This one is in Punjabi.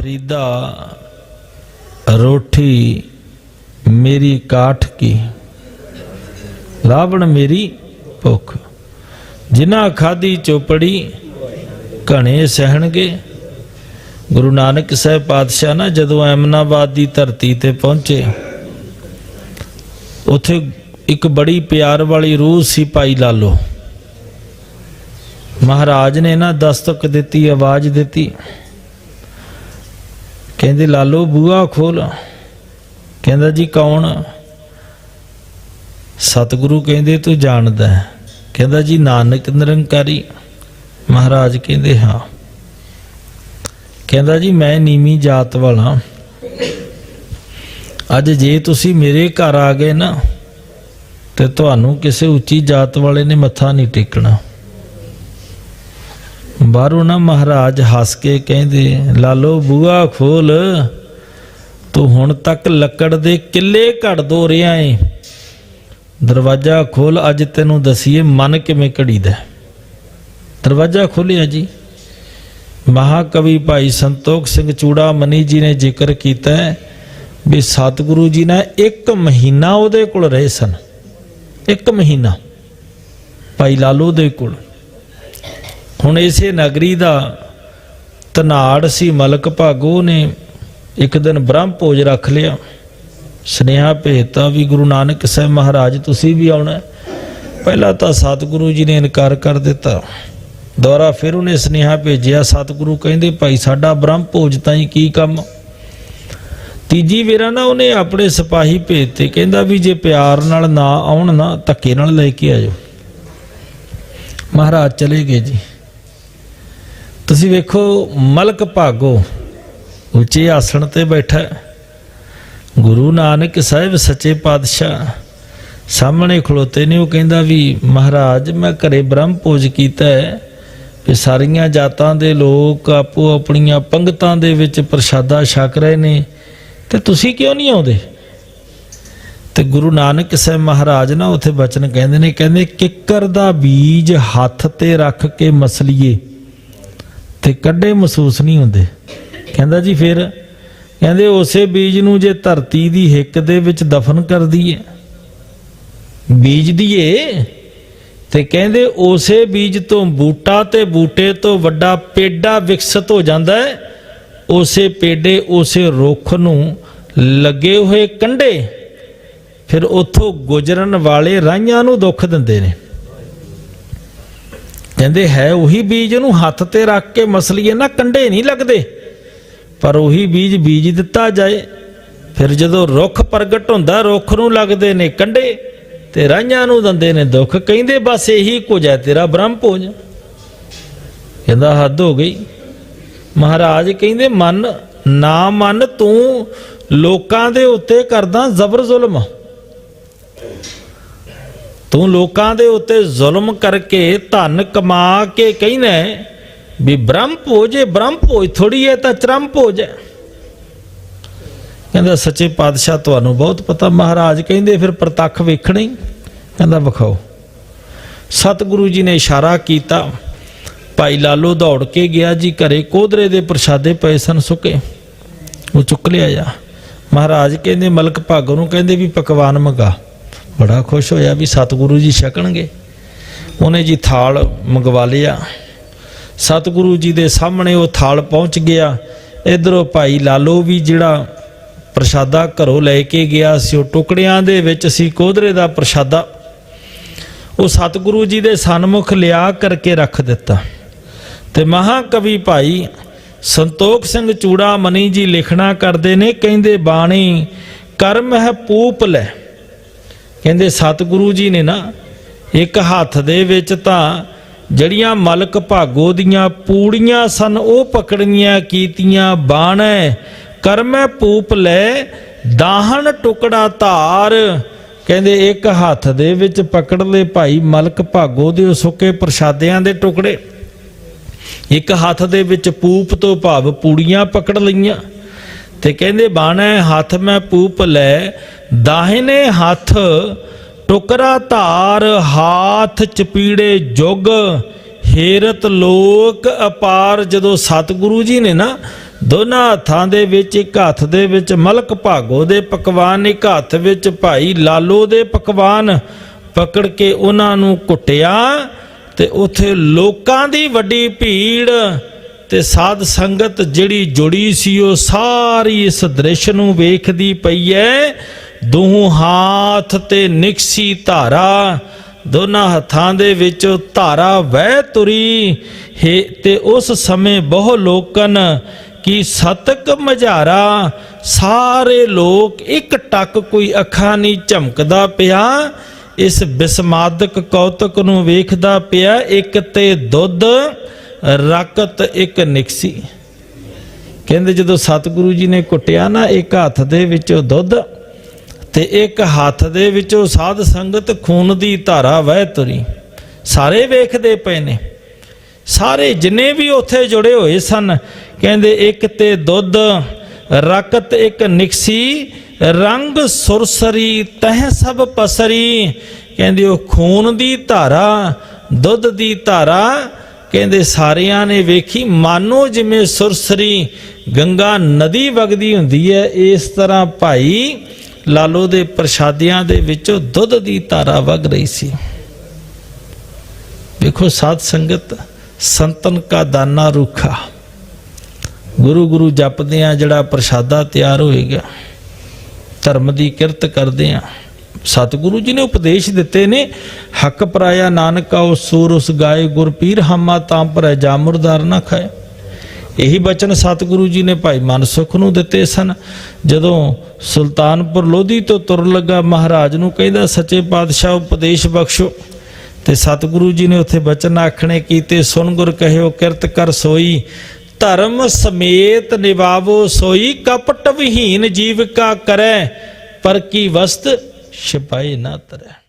ਫਰੀਦਾ ਰੋਟੀ ਮੇਰੀ ਕਾਠ ਕੀ? ਲਾਵਣ ਮੇਰੀ ਭੁੱਖ। ਜਿਨ੍ਹਾਂ ਖਾਦੀ ਚੋਪੜੀ ਘਣੇ ਸਹਿਣਗੇ। ਗੁਰੂ ਨਾਨਕ ਸਾਹਿਬ ਪਾਤਸ਼ਾਹ ਨਾ ਜਦੋਂ ਐਮਨਾਬਾਦ ਦੀ ਧਰਤੀ ਤੇ ਪਹੁੰਚੇ, ਉਥੇ ਇੱਕ ਬੜੀ ਪਿਆਰ ਵਾਲੀ ਰੂਹ ਸੀ ਭਾਈ ਲਾਲੋ। ਮਹਾਰਾਜ ਨੇ ਨਾ ਦਸਤਕ ਦਿੱਤੀ, ਆਵਾਜ਼ ਦਿੱਤੀ। ਕਹਿੰਦੇ, ਲਾਲੋ ਬੂਆ ਖੋਲ। ਕਹਿੰਦਾ, ਜੀ ਕੌਣ? ਸਤਿਗੁਰੂ ਕਹਿੰਦੇ, ਤੂੰ ਜਾਣਦਾ ਕਹਿੰਦਾ, ਜੀ ਨਾਨਕ ਨਿਰੰਕਾਰੀ। ਮਹਾਰਾਜ ਕਹਿੰਦੇ, ਹਾਂ। ਕਹਿੰਦਾ, ਜੀ ਮੈਂ ਨੀਵੀਂ ਜਾਤ ਵਾਲਾ। ਅੱਜ ਜੇ ਤੁਸੀਂ ਮੇਰੇ ਘਰ ਆ ਗਏ ਨਾ, ਤੇ ਤੁਹਾਨੂੰ ਕਿਸੇ ਉੱਚੀ ਜਾਤ ਵਾਲੇ ਨੇ ਮੱਥਾ ਨਹੀਂ ਟੇਕਣਾ। ਬਾਹਰੋਂ ਨਾ ਮਹਾਰਾਜ ਹੱਸ ਕੇ ਕਹਿੰਦੇ, ਲਾਲੋ ਬੂਆ ਖੋਲ, ਤੂੰ ਹੁਣ ਤੱਕ ਲੱਕੜ ਦੇ ਕਿੱਲੇ ਘੜ ਦੋ ਰਿਹਾ ਏ। ਦਰਵਾਜ਼ਾ ਖੋਲ, ਅੱਜ ਤੈਨੂੰ ਦਸੀਏ ਮਨ ਕਿਵੇਂ ਘੜੀਦਾ ਹੈ। ਦਰਵਾਜ਼ਾ ਖੋਲਿਆ ਜੀ। ਮਹਾਕਵੀ ਭਾਈ ਸੰਤੋਖ ਸਿੰਘ ਚੂੜਾ ਮਨੀ ਜੀ ਨੇ ਜ਼ਿਕਰ ਕੀਤਾ ਵੀ ਸਤਿਗੁਰੂ ਜੀ ਨੇ ਇੱਕ ਮਹੀਨਾ ਉਹਦੇ ਕੋਲ ਰਹੇ ਸਨ। ਇੱਕ ਮਹੀਨਾ। ਭਾਈ ਲਾਲੋ ਦੇ ਕੋਲ। ਹੁਣ ਇਸੇ ਨਗਰੀ ਦਾ ਤਨਾੜ ਸੀ, ਮਲਕ ਭਾਗੋ ਨੇ ਇੱਕ ਦਿਨ ਬ੍ਰਹਮ ਭੋਜ ਰੱਖ ਲਿਆ। ਸੁਨੇਹਾ ਭੇਜਤਾ ਵੀ ਗੁਰੂ ਨਾਨਕ ਸਾਹਿਬ ਮਹਾਰਾਜ, ਤੁਸੀਂ ਵੀ ਆਉਣਾ ਪਹਿਲਾਂ ਤਾਂ ਸਤਿਗੁਰੂ ਜੀ ਨੇ ਇਨਕਾਰ ਕਰ ਦਿੱਤਾ। ਦੁਬਾਰਾ ਫਿਰ ਉਹਨੇ ਸੁਨੇਹਾ ਭੇਜਿਆ, ਸਤਿਗੁਰੂ ਕਹਿੰਦੇ, ਭਾਈ ਸਾਡਾ ਬ੍ਰਹਮ ਭੋਜ ਤਾਂ ਹੀ ਕੀ ਕੰਮ? ਤੀਜੀ ਵੇਰਾ ਨਾ ਉਹਨੇ ਆਪਣੇ ਸਿਪਾਹੀ ਭੇਜਤੇ, ਕਹਿੰਦਾ ਵੀ ਜੇ ਪਿਆਰ ਨਾਲ ਨਾ ਆਉਣ ਨਾ, ਧੱਕੇ ਨਾਲ ਲੈ ਕੇ ਆਜੋ ਮਹਾਰਾਜ ਚਲੇ ਗਏ ਜੀ। ਤੁਸੀਂ ਵੇਖੋ, ਮਲਕ ਭਾਗੋ ਉੱਚੇ ਆਸਣ ਤੇ ਬੈਠਾ ਗੁਰੂ ਨਾਨਕ ਸਾਹਿਬ ਸੱਚੇ ਪਾਤਸ਼ਾਹ, ਸਾਹਮਣੇ ਖਲੋਤੇ ਨੇ, ਉਹ ਕਹਿੰਦਾ ਵੀ, ਮਹਾਰਾਜ, ਮੈਂ ਘਰੇ ਬ੍ਰਹਮ ਪੂਜ ਕੀਤਾ ਹੈ ਕਿ ਸਾਰੀਆਂ ਜਾਤਾਂ ਦੇ ਲੋਕ ਆਪੋ ਆਪਣੀਆਂ ਪੰਗਤਾਂ ਦੇ ਵਿੱਚ ਪ੍ਰਸ਼ਾਦਾ ਛਕ ਰਹੇ ਨੇ, ਤੇ ਤੁਸੀਂ ਕਿਉਂ ਨਹੀਂ ਆਉਂਦੇ? ਤੇ ਗੁਰੂ ਨਾਨਕ ਸਾਹਿਬ ਮਹਾਰਾਜ ਨਾ, ਉਥੇ ਬਚਨ ਕਹਿੰਦੇ ਨੇ, ਕਹਿੰਦੇ, ਕਿੱਕਰ ਦਾ ਬੀਜ ਹੱਥ ਤੇ ਰੱਖ ਕੇ ਮਸਲੀਏ ਤੇ ਕੱਢੇ ਮਹਿਸੂਸ ਨਹੀਂ ਹੁੰਦੇ। ਕਹਿੰਦਾ ਜੀ ਫਿਰ ਕਹਿੰਦੇ ਉਸੇ ਬੀਜ ਨੂੰ ਜੇ ਧਰਤੀ ਦੀ ਹਿੱਕ ਦੇ ਵਿੱਚ ਦਫਨ ਕਰ ਦਈਏ, ਬੀਜ ਦਈਏ ਤੇ ਕਹਿੰਦੇ ਉਸੇ ਬੀਜ ਤੋਂ ਬੂਟਾ ਤੇ ਬੂਟੇ ਤੋਂ ਵੱਡਾ ਪੇਡਾ ਵਿਕਸਿਤ ਹੋ ਜਾਂਦਾ ਹੈ। ਉਸੇ ਪੇਡੇ, ਉਸੇ ਰੁੱਖ ਨੂੰ ਲੱਗੇ ਹੋਏ ਕੰਡੇ ਫਿਰ ਉਥੋਂ ਗੁਜਰਨ ਵਾਲੇ ਰਾਈਆਂ ਨੂੰ ਦੁੱਖ ਦਿੰਦੇ ਨੇ। ਕਹਿੰਦੇ ਹੈ ਉਹੀ ਬੀਜ ਨੂੰ ਹੱਥ ਤੇ ਰੱਖ ਕੇ ਮਸਲੀਏ ਨਾ ਕੰਡੇ ਨਹੀਂ ਲੱਗਦੇ। ਪਰ ਉਹੀ ਬੀਜ ਬੀਜ ਦਿੱਤਾ ਜਾਏ। ਫਿਰ ਜਦੋਂ ਰੁੱਖ ਪ੍ਰਗਟ ਹੁੰਦਾ, ਰੁੱਖ ਨੂੰ ਲੱਗਦੇ ਨੇ ਕੰਡੇ ਤੇ ਰਾਈਆਂ ਨੂੰ ਦਿੰਦੇ ਨੇ ਦੁੱਖ। ਕਹਿੰਦੇ ਬਸ ਇਹੀ ਕੁਝ ਹੈ, ਤੇਰਾ ਬ੍ਰਹਮ ਭੋਜ। ਕਹਿੰਦਾ ਹੱਦ ਹੋ ਗਈ। ਮਹਾਰਾਜ ਕਹਿੰਦੇ, ਮਨ, ਨਾ ਮਨ ਤੂੰ ਲੋਕਾਂ ਦੇ ਉੱਤੇ ਕਰਦਾ ਜ਼ਬਰ ਜ਼ੁਲਮ। ਤੂੰ ਲੋਕਾਂ ਦੇ ਉੱਤੇ ਜ਼ੁਲਮ ਕਰਕੇ ਧਨ ਕਮਾ ਕੇ ਕਹਿੰਦਾ ਵੀ ਬ੍ਰਹਮ ਭੋਜ ਬ੍ਰਹਮ ਭੋਜ ਥੋੜੀ ਹੈ ਤਾਂ ਚਰਮ ਭੋਜ ਹੈ। ਕਹਿੰਦਾ, ਸੱਚੇ ਪਾਤਸ਼ਾਹ, ਤੁਹਾਨੂੰ ਬਹੁਤ ਪਤਾ, ਮਹਾਰਾਜ ਕਹਿੰਦੇ, ਫਿਰ ਪ੍ਰਤੱਖ ਵੇਖਣਾ ਹੀ। ਕਹਿੰਦਾ, ਵਿਖਾਓ। ਸਤਿਗੁਰੂ ਜੀ ਨੇ ਇਸ਼ਾਰਾ ਕੀਤਾ, ਭਾਈ ਲਾਲੋ, ਦੌੜ ਕੇ ਗਿਆ ਜੀ, ਘਰੇ ਕੋਧਰੇ ਦੇ ਪ੍ਰਸ਼ਾਦੇ ਪਏ ਸਨ ਸੁੱਕੇ। ਉਹ ਚੁੱਕ ਲਿਆ ਜਾ। ਮਹਾਰਾਜ ਕਹਿੰਦੇ, ਮਲਕ ਭਾਗੋ ਨੂੰ ਕਹਿੰਦੇ ਵੀ ਪਕਵਾਨ ਮੰਗਾ। ਬੜਾ ਖੁਸ਼ ਹੋਇਆ ਵੀ ਸਤਿਗੁਰੂ ਜੀ ਛਕਣਗੇ। ਉਹਨੇ ਜੀ ਥਾਲ ਮੰਗਵਾ ਲਿਆ। ਸਤਿਗੁਰੂ ਜੀ ਦੇ ਸਾਹਮਣੇ ਉਹ ਥਾਲ ਪਹੁੰਚ ਗਿਆ। ਇਧਰੋਂ ਭਾਈ ਲਾਲੋ ਵੀ ਜਿਹੜਾ ਪ੍ਰਸ਼ਾਦਾ ਘਰੋਂ ਲੈ ਕੇ ਗਿਆ ਸੀ, ਉਹ ਟੁਕੜਿਆਂ ਦੇ ਵਿੱਚ ਸੀ, ਕੋਧਰੇ ਦਾ ਪ੍ਰਸ਼ਾਦਾ। ਉਹ ਸਤਿਗੁਰੂ ਜੀ ਦੇ ਸਨਮੁਖ ਲਿਆ ਕਰਕੇ ਰੱਖ ਦਿੱਤਾ। ਤੇ ਮਹਾਕਵੀ ਭਾਈ ਸੰਤੋਖ ਸਿੰਘ ਚੂੜਾ ਮਨੀ ਜੀ ਲਿਖਣਾ ਕਰਦੇ ਨੇ, ਕਹਿੰਦੇ ਬਾਣੀ ਕਰਮ ਹੈ ਪੂਪ ਲੈ। ਕਹਿੰਦੇ ਸਤਿਗੁਰੂ ਜੀ ਨੇ ਨਾ ਇੱਕ ਹੱਥ ਦੇ ਵਿੱਚ ਤਾਂ ਜਿਹੜੀਆਂ ਮਲਕ ਭਾਗੋ ਦੀਆਂ ਪੂੜੀਆਂ ਸਨ, ਉਹ ਪਕੜੀਆਂ ਕੀਤੀਆਂ, ਬਾਣੈ, ਕਰਮੈ ਪੂਪ ਲੈ, ਦਾਹਣ ਟੁਕੜਾ ਧਾਰ। ਕਹਿੰਦੇ ਇੱਕ ਹੱਥ ਦੇ ਵਿੱਚ ਪਕੜ ਲਏ ਭਾਈ ਮਲਕ ਭਾਗੋ ਦੇ ਸੁੱਕੇ ਪ੍ਰਸ਼ਾਦਿਆਂ ਦੇ ਟੁਕੜੇ। ਇੱਕ ਹੱਥ ਦੇ ਵਿੱਚ ਪੂਪ ਤੋਂ ਭਾਵ ਪੂੜੀਆਂ ਪਕੜ ਲਈਆਂ। ਤੇ ਕਹਿੰਦੇ, ਬਾਣੈ ਹੱਥ ਮੈਂ ਪੂਪ ਲੈ, ਦਾਹਿਨੇ ਹੱਥ ਟੁਕਰਾ ਧਾਰ, ਹਾਥ ਚਪੀੜੇ ਜੁਗ, ਹੇਰਤ ਲੋਕ ਅਪਾਰ। ਜਦੋਂ ਸਤਿਗੁਰੂ ਜੀ ਨੇ ਨਾ ਦੋਨਾਂ ਹੱਥਾਂ ਦੇ ਵਿੱਚ, ਇੱਕ ਹੱਥ ਦੇ ਵਿੱਚ ਮਲਕ ਭਾਗੋ ਦੇ ਪਕਵਾਨ, ਇੱਕ ਹੱਥ ਵਿੱਚ ਭਾਈ ਲਾਲੋ ਦੇ ਪਕਵਾਨ ਪਕੜ ਕੇ ਉਹਨਾਂ ਨੂੰ ਕੁੱਟਿਆ ਤੇ ਉਥੇ ਲੋਕਾਂ ਦੀ ਵੱਡੀ ਭੀੜ ਤੇ ਸਾਧ ਸੰਗਤ ਜਿਹੜੀ ਜੁੜੀ ਸੀ, ਉਹ ਸਾਰੀ ਇਸ ਦ੍ਰਿਸ਼ ਨੂੰ ਵੇਖਦੀ ਪਈ ਐ। ਦੋਹਾਂ ਹਾਥ ਤੇ ਨਿਕਸੀ ਧਾਰਾ, ਦੋਨਾਂ ਹੱਥਾਂ ਦੇ ਵਿੱਚ ਧਾਰਾ ਵਹਿ ਤੁਰੀ। ਹੈ, ਤੇ ਉਸ ਸਮੇਂ ਬਹੁ ਲੋਕਨ ਕੀ ਸਤਕ ਮਝਾਰਾ, ਸਾਰੇ ਲੋਕ ਇੱਕ ਟੱਕ ਕੋਈ ਅੱਖਾਂ ਨਹੀਂ ਝਮਕਦਾ ਪਿਆ। ਇਸ ਬਿਸਮਾਦਕ ਕੌਤਕ ਨੂੰ ਵੇਖਦਾ ਪਿਆ, ਇੱਕ ਤੇ ਦੁੱਧ ਰਕਤ ਇੱਕ ਨਿਕਸੀ। ਕਹਿੰਦੇ ਜਦੋਂ ਸਤਿਗੁਰੂ ਜੀ ਨੇ ਕੁੱਟਿਆ ਨਾ, ਇੱਕ ਹੱਥ ਦੇ ਵਿੱਚੋਂ ਦੁੱਧ ਤੇ ਇੱਕ ਹੱਥ ਦੇ ਵਿੱਚੋਂ ਸਾਧ ਸੰਗਤ ਖੂਨ ਦੀ ਧਾਰਾ ਵਹਿ ਤੁਰੀ। ਸਾਰੇ ਵੇਖਦੇ ਪਏ ਨੇ। ਸਾਰੇ ਜਿੰਨੇ ਵੀ ਉੱਥੇ ਜੁੜੇ ਹੋਏ ਸਨ, ਕਹਿੰਦੇ ਇੱਕ ਤੇ ਦੁੱਧ, ਰਕਤ ਇੱਕ ਨਿਕਸੀ, ਰੰਗ ਸੁਰਸਰੀ, ਤਹ ਸਭ ਪਸਰੀ। ਕਹਿੰਦੇ ਉਹ ਖੂਨ ਦੀ ਧਾਰਾ, ਦੁੱਧ ਦੀ ਧਾਰਾ ਕਹਿੰਦੇ ਸਾਰਿਆਂ ਨੇ ਵੇਖੀ, ਮਾਨੋ ਜਿਵੇਂ ਸੁਰਸਰੀ ਗੰਗਾ ਨਦੀ ਵਗਦੀ ਹੁੰਦੀ ਹੈ, ਇਸ ਤਰ੍ਹਾਂ ਭਾਈ ਲਾਲੋ ਦੇ ਪ੍ਰਸ਼ਾਦਿਆਂ ਦੇ ਵਿੱਚੋਂ ਦੁੱਧ ਦੀ ਧਾਰਾ ਵਗ ਰਹੀ ਸੀ। ਵੇਖੋ ਸਾਧ ਸੰਗਤ, ਸੰਤਨ ਕਾ ਦਾਨਾ ਰੁਖਾ। ਗੁਰੂ ਗੁਰੂ ਜਪਦੇ ਆ ਜਿਹੜਾ ਪ੍ਰਸ਼ਾਦਾ ਤਿਆਰ ਹੋਏਗਾ, ਧਰਮ ਦੀ ਕਿਰਤ ਕਰਦੇ ਆ। ਸਤਿਗੁਰੂ ਜੀ ਨੇ ਉਪਦੇਸ਼ ਦਿੱਤੇ ਨੇ, ਹੱਕ ਪਰਾਇਆ ਨਾਨਕਾ ਉਸ ਸੂਰ ਉਸ ਗਾਏ ਗੁਰ ਪੀਰ, ਹਮਾ ਤਾਂ ਪਰ ਜਾ ਨਾ ਖਾਏ। ਇਹੀ ਬਚਨ ਸਤਿਗੁਰੂ ਜੀ ਨੇ ਭਾਈ ਮਨਸੁਖ ਨੂੰ ਦਿੱਤੇ ਸਨ। ਜਦੋਂ ਸੁਲਤਾਨਪੁਰ ਲੋਧੀ ਤੋਂ ਤੁਰ ਲੱਗਾ ਮਹਾਰਾਜ ਨੂੰ ਕਹਿੰਦਾ, ਸੱਚੇ ਪਾਤਸ਼ਾਹ, ਉਪਦੇਸ਼ ਬਖਸ਼ੋ। ਤੇ ਸਤਿਗੁਰੂ ਜੀ ਨੇ ਉੱਥੇ ਬਚਨ ਆਖਣੇ ਕੀਤੇ ਸੁਨ ਗੁਰ ਕਹਿਓ, ਕਿਰਤ ਕਰ ਸੋਈ, ਧਰਮ ਸਮੇਤ ਨਿਵਾਵੋ ਸੋਈ, ਕਪਟ ਵਿਹੀਨ ਜੀਵਕਾ ਕਰੈ, ਪਰ ਕੀ ਵਸਤ ਛਪਾਈ ਨਾ ਤਰੈ